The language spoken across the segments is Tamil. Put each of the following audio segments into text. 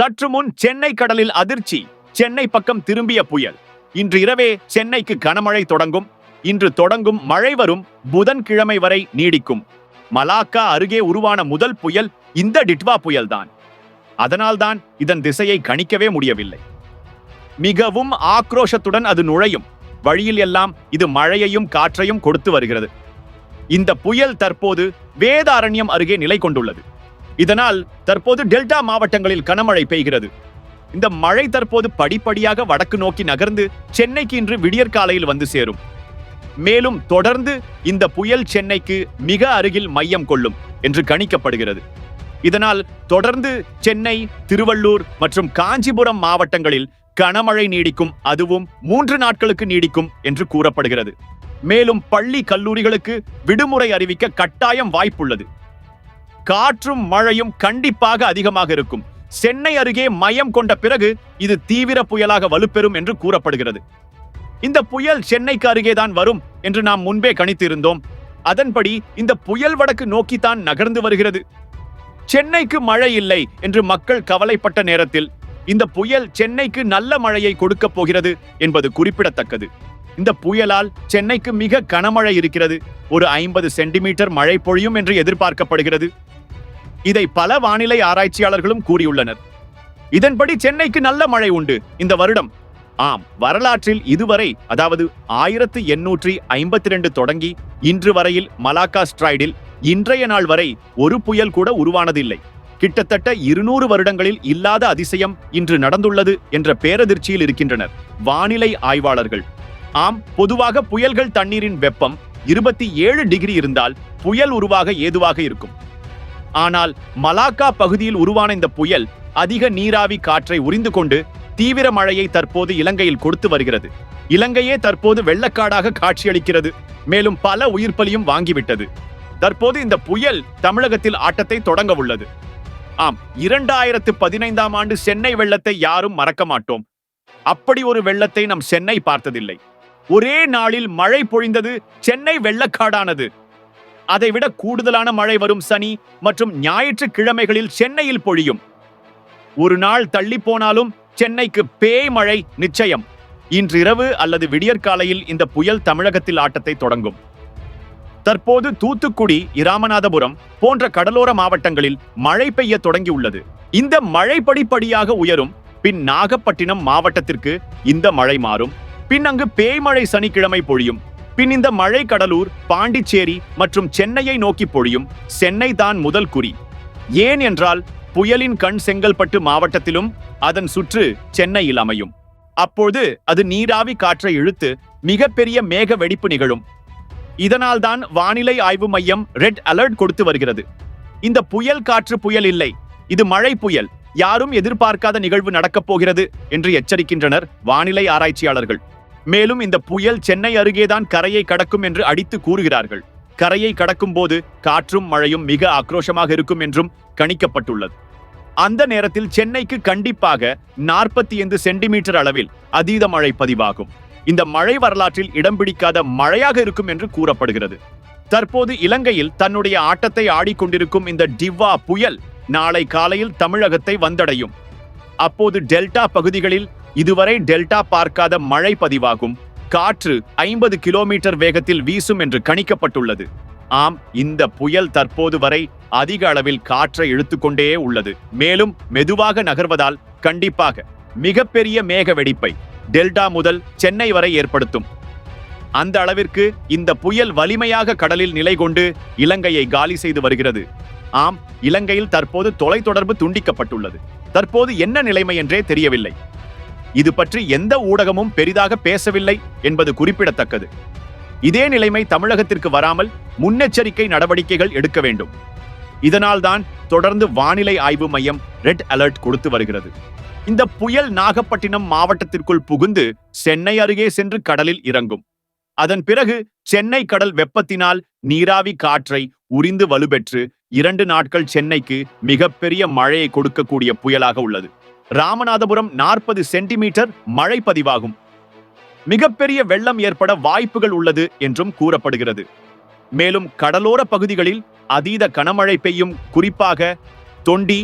சற்று முன் சென்னை கடலில் அதிர்ச்சி. சென்னை பக்கம் திரும்பிய புயல். இன்று இரவே சென்னைக்கு கனமழை தொடங்கும். இன்று தொடங்கும் மழை வரும் புதன்கிழமை வரை நீடிக்கும். மலாக்கா அருகே உருவான முதல் புயல் இந்த டிட்வா புயல்தான். அதனால்தான் இதன் திசையை கணிக்கவே முடியவில்லை. மிகவும் ஆக்ரோஷத்துடன் அது நுழையும். வழியில் எல்லாம் இது மழையையும் காற்றையும் கொடுத்து வருகிறது. இந்த புயல் தற்போது வேதாரண்யம் அருகே நிலை கொண்டுள்ளது. இதனால் தற்போது டெல்டா மாவட்டங்களில் கனமழை பெய்கிறது. இந்த மழை தற்போது படிப்படியாக வடக்கு நோக்கி நகர்ந்து சென்னைக்கு இன்று விடியற்காலையில் வந்து சேரும். மேலும் தொடர்ந்து இந்த புயல் சென்னைக்கு மிக அருகில் மையம் கொள்ளும் என்று கணிக்கப்படுகிறது. இதனால் தொடர்ந்து சென்னை திருவள்ளூர் மற்றும் காஞ்சிபுரம் மாவட்டங்களில் கனமழை நீடிக்கும் அதுவும் மூன்று நாட்களுக்கு நீடிக்கும் என்று கூறப்படுகிறது. மேலும் பள்ளி கல்லூரிகளுக்கு விடுமுறை அறிவிக்க கட்டாயம் வாய்ப்புள்ளது. காற்றும் மழையும் கண்டிப்பாக அதிகமாக இருக்கும். சென்னை அருகே மையம் கொண்ட பிறகு இது தீவிர புயலாக வலுப்பெறும் என்று கூறப்படுகிறது. இந்த புயல் சென்னைக்கு அருகேதான் வரும் என்று நாம் முன்பே கணித்திருந்தோம். அதன்படி இந்த புயல் வடக்கு நோக்கித்தான் நகர்ந்து வருகிறது. சென்னைக்கு மழை இல்லை என்று மக்கள் கவலைப்பட்ட நேரத்தில் இந்த புயல் சென்னைக்கு நல்ல மழையை கொடுக்கப் போகிறது என்பது குறிப்பிடத்தக்கது. இந்த புயலால் சென்னைக்கு மிக கனமழை இருக்கிறது. ஒரு ஐம்பது சென்டிமீட்டர் மழை பொழியும் என்று எதிர்பார்க்கப்படுகிறது. இதை பல வானிலை ஆராய்ச்சியாளர்களும் கூறியுள்ளனர். இதன்படி சென்னைக்கு நல்ல மழை உண்டு. இந்த வருடம் ஆம் வரலாற்றில் இதுவரை அதாவது ஆயிரத்து எண்ணூற்றி ஐம்பத்தி ரெண்டு தொடங்கி இன்று வரையில் மலாக்கா ஸ்ட்ரைடில் இன்றைய நாள் வரை ஒரு புயல் கூட உருவானதில்லை. கிட்டத்தட்ட இருநூறு வருடங்களில் இல்லாத அதிசயம் இன்று நடந்துள்ளது என்ற பேரதிர்ச்சியில் இருக்கின்றனர் வானிலை ஆய்வாளர்கள். ஆம் பொதுவாக புயல்கள் தண்ணீரின் வெப்பம் இருபத்தி ஏழு டிகிரி இருந்தால் புயல் உருவாக ஏதுவாக இருக்கும். ஆனால் மலாக்கா பகுதியில் உருவான இந்த புயல் அதிக நீராவி காற்றை உறிந்து கொண்டு தீவிர மழையை தற்போது இலங்கையில் கொடுத்து வருகிறது. இலங்கையே தற்போது வெள்ளக்காடாக காட்சியளிக்கிறது. மேலும் பல உயிர்ப்பலியும் வாங்கிவிட்டது. தற்போது இந்த புயல் தமிழகத்தில் ஆட்டத்தை தொடங்க உள்ளது. ஆம் இரண்டாயிரத்து பதினைந்தாம் ஆண்டு சென்னை வெள்ளத்தை யாரும் மறக்க மாட்டோம். அப்படி ஒரு வெள்ளத்தை நம் சென்னை பார்த்ததில்லை. ஒரே நாளில் மழை பொழிந்தது சென்னை வெள்ளக்காடானது. அதைவிட கூடுதலான மழை வரும் சனி மற்றும் ஞாயிற்றுக்கிழமைகளில் சென்னையில் பொழியும். ஒரு நாள் தள்ளி போனாலும் சென்னைக்கு பேய் மழை நிச்சயம் இன்றிரவு அல்லது விடியற்காலையில் இந்த புயல் தமிழகத்தில் ஆட்டத்தை தொடங்கும். தற்போது தூத்துக்குடி இராமநாதபுரம் போன்ற கடலோர மாவட்டங்களில் மழை பெய்ய தொடங்கியுள்ளது. இந்த மழை படிப்படியாக உயரும். பின் நாகப்பட்டினம் மாவட்டத்திற்கு இந்த மழை மாறும். பின் அங்கு பேய்மழை சனிக்கிழமை பொழியும். பின் இந்த மழை கடலூர் பாண்டிச்சேரி மற்றும் சென்னையை நோக்கி பொழியும். சென்னை தான் முதல் குறி. ஏன் என்றால் புயலின் கண் செங்கல்பட்டு மாவட்டத்திலும் அதன் சுற்று சென்னையில் அமையும். அப்போது அது நீராவி காற்றை இழுத்து மிகப்பெரிய மேக வெடிப்பு நிகழும். இதனால்தான் வானிலை ஆய்வு மையம் ரெட் அலர்ட் கொடுத்து வருகிறது. இந்த புயல் காற்று புயல் இல்லை. இது மழை புயல். யாரும் எதிர்பார்க்காத நிகழ்வு நடக்கப் போகிறது என்று எச்சரிக்கின்றனர் வானிலை ஆராய்ச்சியாளர்கள். மேலும் இந்த புயல் சென்னை அருகேதான் கரையை கடக்கும் என்று அடித்து கூறுகிறார்கள். கரையை கடக்கும் போது காற்றும் மழையும் மிக ஆக்ரோஷமாக இருக்கும் என்றும் கணிக்கப்பட்டுள்ளது. அந்த நேரத்தில் சென்னைக்கு கண்டிப்பாக நாற்பத்தி ஐந்து சென்டிமீட்டர் அளவில் அதீத மழை பதிவாகும். இந்த மழை வரலாற்றில் இடம் பிடிக்காத மழையாக இருக்கும் என்று கூறப்படுகிறது. தற்போது இலங்கையில் தன்னுடைய ஆட்டத்தை ஆடிக்கொண்டிருக்கும் இந்த டிவா புயல் நாளை காலையில் தமிழகத்தை வந்தடையும். அப்போது டெல்டா பகுதிகளில் இதுவரை டெல்டா பார்க்காத மழை பதிவாகும். காற்று ஐம்பது கிலோமீட்டர் வேகத்தில் வீசும் என்று கணிக்கப்பட்டுள்ளது. ஆம் இந்த புயல் தற்போது வரை அதிக அளவில் காற்றை இழுத்துக்கொண்டே உள்ளது. மேலும் மெதுவாக நகர்வதால் கண்டிப்பாக மிகப்பெரிய மேக வெடிப்பை டெல்டா முதல் சென்னை வரை ஏற்படுத்தும். அந்த அளவிற்கு இந்த புயல் வலிமையாக கடலில் நிலை கொண்டு இலங்கையை காலி செய்து வருகிறது. ஆம் இலங்கையில் தற்போது தொலைத்தொடர்பு துண்டிக்கப்பட்டுள்ளது. தற்போது என்ன நிலைமை என்றே தெரியவில்லை. இது பற்றி எந்த ஊடகமும் பெரிதாக பேசவில்லை என்பது குறிப்பிடத்தக்கது. இதே நிலைமை தமிழகத்திற்கு வராமல் முன்னெச்சரிக்கை நடவடிக்கைகள் எடுக்க வேண்டும். இதனால்தான் தொடர்ந்து வானிலை ஆய்வு மையம் ரெட் அலர்ட் கொடுத்து வருகிறது. இந்த புயல் நாகப்பட்டினம் மாவட்டத்திற்குள் புகுந்து சென்னை அருகே சென்று கடலில் இறங்கும். அதன் பிறகு சென்னை கடல் வெப்பத்தினால் நீராவி காற்றை உரிந்து வலுப்பெற்று இரண்டு நாட்கள் சென்னைக்கு மிகப்பெரிய மழையை கொடுக்கக்கூடிய புயலாக உள்ளது. ராமநாதபுரம் நாற்பது சென்டிமீட்டர் மழை பதிவாகும் மிகப்பெரிய வெள்ளம் ஏற்பட வாய்ப்புகள் உள்ளது என்றும் கூறப்படுகிறது. மேலும் கடலோர பகுதிகளில் அதீத கனமழை பெய்யும் குறிப்பாக தொண்டி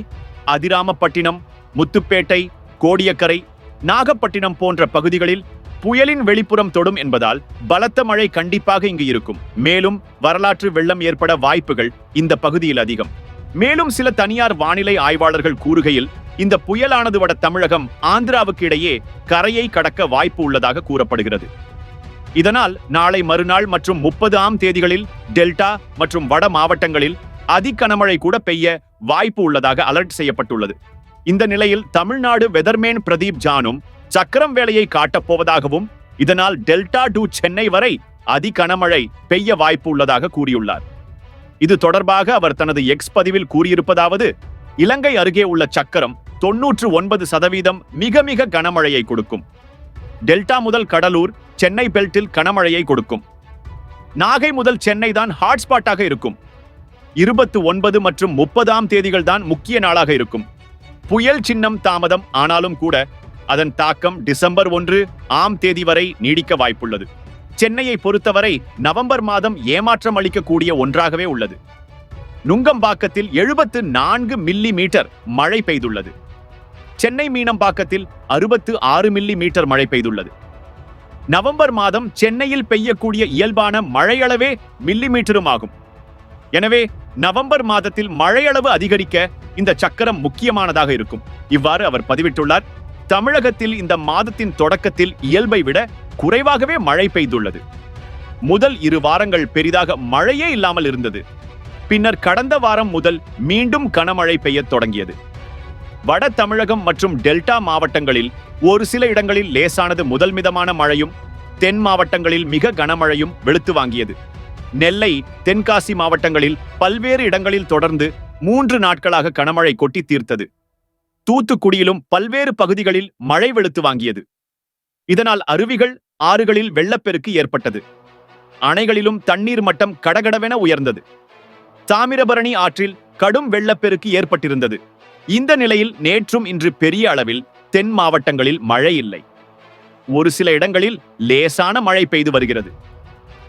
அதிராமப்பட்டினம் முத்துப்பேட்டை கோடியக்கரை நாகப்பட்டினம் போன்ற பகுதிகளில் புயலின் வெளிப்புறம் தொடும் என்பதால் பலத்த மழை கண்டிப்பாக இங்கு இருக்கும். மேலும் வரலாற்று வெள்ளம் ஏற்பட வாய்ப்புகள் இந்த பகுதியில் அதிகம். மேலும் சில தனியார் வானிலை ஆய்வாளர்கள் கூறுகையில் இந்த புயலானது வட தமிழகம் ஆந்திராவுக்கு இடையே கரையை கடக்க வாய்ப்பு உள்ளதாக கூறப்படுகிறது. இதனால் நாளை மறுநாள் மற்றும் முப்பது ஆம் தேதிகளில் டெல்டா மற்றும் வட மாவட்டங்களில் அதி கனமழை கூட பெய்ய வாய்ப்பு உள்ளதாக அலர்ட் செய்யப்பட்டுள்ளது. இந்த நிலையில் தமிழ்நாடு வெதர்மேன் பிரதீப் ஜானும் சக்கரம் வேலையை காட்டப் போவதாகவும் இதனால் டெல்டா டு சென்னை வரை அதி கனமழை பெய்ய வாய்ப்பு உள்ளதாக கூறியுள்ளார். இது தொடர்பாக அவர் தனது எக்ஸ் பதிவில் கூறியிருப்பதாவது இலங்கை அருகே உள்ள சக்கரம் தொன்னூற்று ஒன்பது சதவீதம் மிக மிக கனமழையை கொடுக்கும். டெல்டா முதல் கடலூர் சென்னை பெல்ட்டில் கனமழையை கொடுக்கும். நாகை முதல் சென்னை தான் ஹாட்ஸ்பாட்டாக இருக்கும். இருபத்து ஒன்பது மற்றும் முப்பதாம் தேதிகள் தான் முக்கிய நாளாக இருக்கும். புயல் சின்னம் தாமதம் ஆனாலும் கூட அதன் தாக்கம் டிசம்பர் ஒன்று ஆம் தேதி வரை நீடிக்க வாய்ப்புள்ளது. சென்னையை பொறுத்தவரை நவம்பர் மாதம் ஏமாற்றம் அளிக்கக்கூடிய ஒன்றாகவே உள்ளது. நுங்கம்பாக்கத்தில் எழுபத்து நான்கு மில்லி மீட்டர் மழை பெய்துள்ளது. சென்னை மீனம்பாக்கத்தில் அறுபத்து ஆறு மில்லி மீட்டர் மழை பெய்துள்ளது. நவம்பர் மாதம் சென்னையில் பெய்யக்கூடிய இயல்பான மழையளவே மில்லி மீட்டரும் ஆகும் எனவே நவம்பர் மாதத்தில் மழையளவு அதிகரிக்க இந்த சக்கரம் முக்கியமானதாக இருக்கும். இவ்வாறு அவர் பதிவிட்டுள்ளார் தமிழகத்தில் இந்த மாதத்தின் தொடக்கத்தில் இயல்பை விட குறைவாகவே மழை பெய்துள்ளது. முதல் இரு வாரங்கள் பெரிதாக மழையே இல்லாமல் இருந்தது. பின்னர் கடந்த வாரம் முதல் மீண்டும் கனமழை பெய்யத் தொடங்கியது. வட தமிழகம் மற்றும் டெல்டா மாவட்டங்களில் ஒரு சில இடங்களில் லேசானது முதல் மிதமான மழையும் தென் மாவட்டங்களில் மிக கனமழையும் வெளுத்து வாங்கியது. நெல்லை தென்காசி மாவட்டங்களில் பல்வேறு இடங்களில் தொடர்ந்து மூன்று நாட்களாக கனமழை கொட்டி தீர்த்தது. தூத்துக்குடியிலும் பல்வேறு பகுதிகளில் மழை வெளுத்து வாங்கியது. இதனால் அருவிகள் ஆறுகளில் வெள்ளப்பெருக்கு ஏற்பட்டது. அணைகளிலும் தண்ணீர் மட்டம் கடகடவென உயர்ந்தது. தாமிரபரணி ஆற்றில் கடும் வெள்ளப்பெருக்கு ஏற்பட்டிருந்தது. இந்த நிலையில் நேற்றும் இன்று பெரிய அளவில் தென் மாவட்டங்களில் மழை இல்லை. ஒரு சில இடங்களில் லேசான மழை பெய்து வருகிறது.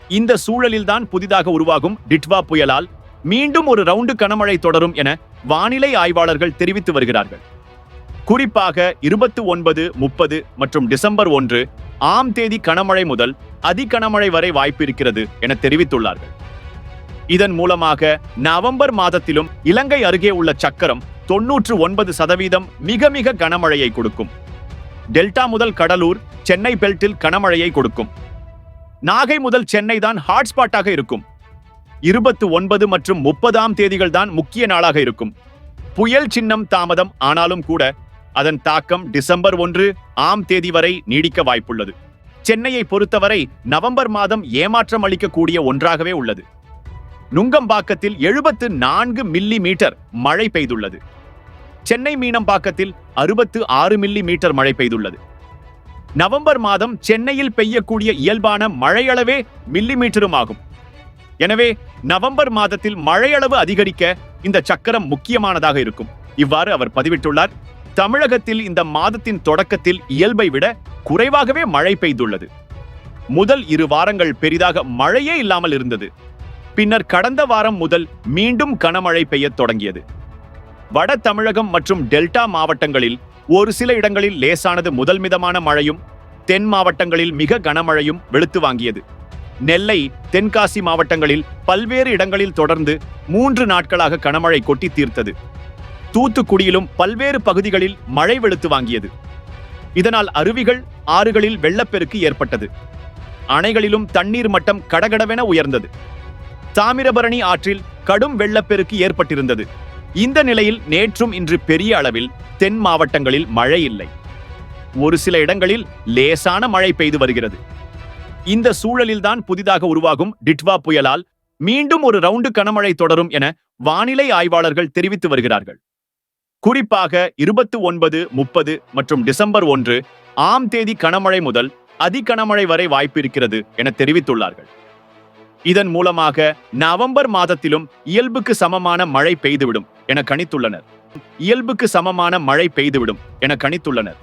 இந்த சூழலில்தான் புதிதாக உருவாகும் டிட்வா புயலால் மீண்டும் ஒரு ரவுண்டு கனமழை தொடரும் என வானிலை ஆய்வாளர்கள் தெரிவித்து வருகிறார்கள். குறிப்பாக இருபத்தி ஒன்பது முப்பது மற்றும் டிசம்பர் ஒன்று ஆம் தேதி கனமழை முதல் அதிகனமழை வரை வாய்ப்பு இருக்கிறது என தெரிவித்துள்ளார்கள். இதன் மூலமாக நவம்பர் மாதத்திலும் இலங்கை அருகே உள்ள சக்கரம் தொன்னூற்று ஒன்பது சதவீதம் மிக மிக கனமழையை கொடுக்கும். டெல்டா முதல் கடலூர் சென்னை பெல்ட்டில் கனமழையை கொடுக்கும். நாகை முதல் சென்னை தான் ஹாட்ஸ்பாட்டாக இருக்கும். இருபத்து ஒன்பது மற்றும் முப்பதாம் தேதிகள் தான் முக்கிய நாளாக இருக்கும். புயல் சின்னம் தாமதம் ஆனாலும் கூட அதன் தாக்கம் டிசம்பர் ஒன்று ஆம் தேதி வரை நீடிக்க வாய்ப்புள்ளது. சென்னையை பொறுத்தவரை நவம்பர் மாதம் ஏமாற்றம் அளிக்கக்கூடிய ஒன்றாகவே உள்ளது. நுங்கம்பாக்கத்தில் எழுபத்து நான்கு மில்லி மீட்டர் மழை பெய்துள்ளது. சென்னை மீனம்பாக்கத்தில் அறுபத்து ஆறு மில்லி மீட்டர் மழை பெய்துள்ளது. நவம்பர் மாதம் சென்னையில் பெய்யக்கூடிய இயல்பான மழையளவே மில்லி மீட்டரும் ஆகும். எனவே நவம்பர் மாதத்தில் மழையளவு அதிகரிக்க இந்த சக்கரம் முக்கியமானதாக இருக்கும். இவ்வாறு அவர் பதிவிட்டுள்ளார். தமிழகத்தில் இந்த மாதத்தின் தொடக்கத்தில் இயல்பை விட குறைவாகவே மழை பெய்துள்ளது. முதல் இரு வாரங்கள் பெரிதாக மழையே இல்லாமல் இருந்தது. பின்னர் கடந்த வாரம் முதல் மீண்டும் கனமழை பெய்யத் தொடங்கியது. வட தமிழகம் மற்றும் டெல்டா மாவட்டங்களில் ஒரு சில இடங்களில் லேசானது முதல் மிதமான மழையும் தென் மாவட்டங்களில் மிக கனமழையும் வெளுத்து வாங்கியது. நெல்லை தென்காசி மாவட்டங்களில் பல்வேறு இடங்களில் தொடர்ந்து மூன்று நாட்களாக கனமழை கொட்டி தீர்த்தது. தூத்துக்குடியிலும் பல்வேறு பகுதிகளில் மழை வெளுத்து வாங்கியது. இதனால் அருவிகள் ஆறுகளில் வெள்ளப்பெருக்கு ஏற்பட்டது. அணைகளிலும் தண்ணீர் மட்டம் கடகடவென உயர்ந்தது. தாமிரபரணி ஆற்றில் கடும் வெள்ளப்பெருக்கு ஏற்பட்டிருந்தது. இந்த நிலையில் நேற்றும் இன்று பெரிய அளவில் தென் மாவட்டங்களில் மழை இல்லை. ஒரு சில இடங்களில் லேசான மழை பெய்து வருகிறது. இந்த சூழலில்தான் புதிதாக உருவாகும் டிட்வா புயலால் மீண்டும் ஒரு ரவுண்டு கனமழை தொடரும் என வானிலை ஆய்வாளர்கள் தெரிவித்து வருகிறார்கள். குறிப்பாக இருபத்து ஒன்பது முப்பது மற்றும் டிசம்பர் ஒன்று ஆம் தேதி கனமழை முதல் அதிகனமழை வரை வாய்ப்பு இருக்கிறது என தெரிவித்துள்ளார்கள். இதன் மூலமாக நவம்பர் மாதத்திலும் இயல்புக்கு சமமான மழை பெய்துவிடும் என கணித்துள்ளனர். இயல்புக்கு சமமான மழை பெய்துவிடும் என கணித்துள்ளனர்.